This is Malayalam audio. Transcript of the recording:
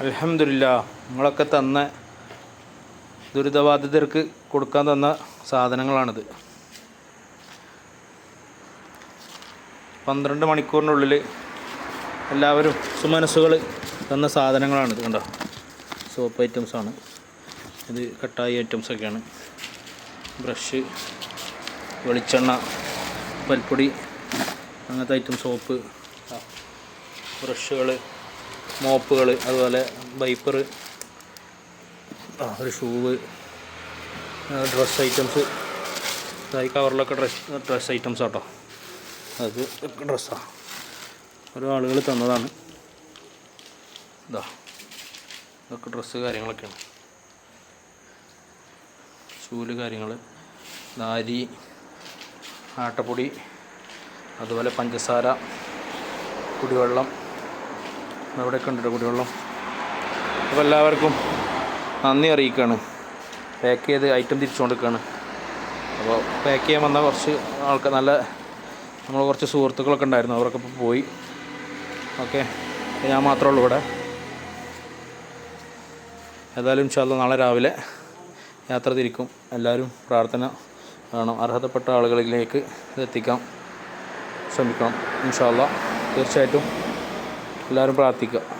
അലഹമില്ല നിങ്ങളൊക്കെ തന്ന ദുരിതബാധിതർക്ക് കൊടുക്കാൻ തന്ന സാധനങ്ങളാണിത്. പന്ത്രണ്ട് മണിക്കൂറിനുള്ളിൽ എല്ലാവരും സുമനസ്സുകൾ തന്ന സാധനങ്ങളാണിത് കണ്ടോ? സോപ്പ് ഐറ്റംസാണ് ഇത് കട്ടായി ഐറ്റംസൊക്കെയാണ് ബ്രഷ് വെളിച്ചെണ്ണ പൽപ്പൊടി അങ്ങനത്തെ ഐറ്റം സോപ്പ് ബ്രഷുകൾ മോപ്പുകൾ അതുപോലെ വൈപ്പർ ആ ഒരു ഷൂവ് ഡ്രസ് ഐറ്റംസ്. ഈ കവറിലൊക്കെ ഡ്രസ് ഡ്രസ് ഐറ്റംസ് കേട്ടോ അത് ഡ്രസ്സാണ് ഓരോ ആളുകൾ തന്നതാണ്. ഇതാ ഇതൊക്കെ ഡ്രസ്സ് കാര്യങ്ങളൊക്കെയാണ്. ചൂൽ കാര്യങ്ങൾ നാരി ആട്ടപ്പൊടി അതുപോലെ പഞ്ചസാര കുടിവെള്ളം അവിടെയൊക്കെ കണ്ടിട്ട് കുടിവെള്ളം അപ്പോൾ എല്ലാവർക്കും നന്ദി അറിയിക്കുകയാണ് പാക്ക് ചെയ്ത് ഐറ്റം തിരിച്ചു കൊടുക്കുകയാണ് അപ്പോൾ പാക്ക് ചെയ്യാൻ വന്ന കുറച്ച് ആൾക്കാർ നല്ല നമ്മൾ കുറച്ച് സുഹൃത്തുക്കളൊക്കെ ഉണ്ടായിരുന്നു. അവരൊക്കെ ഇപ്പോൾ പോയി. ഓക്കെ. ഞാൻ മാത്രമേ ഉള്ളൂ ഇവിടെ. ഏതായാലും ഇൻഷാല്ല നാളെ രാവിലെ യാത്ര തിരിക്കും. എല്ലാവരും പ്രാർത്ഥന വേണം. അർഹതപ്പെട്ട ആളുകളിലേക്ക് ഇതെത്തിക്കാം ശ്രമിക്കണം. ഇൻഷാല്ല തീർച്ചയായിട്ടും എല്ലാവരും പ്രാർത്ഥിക്കുക.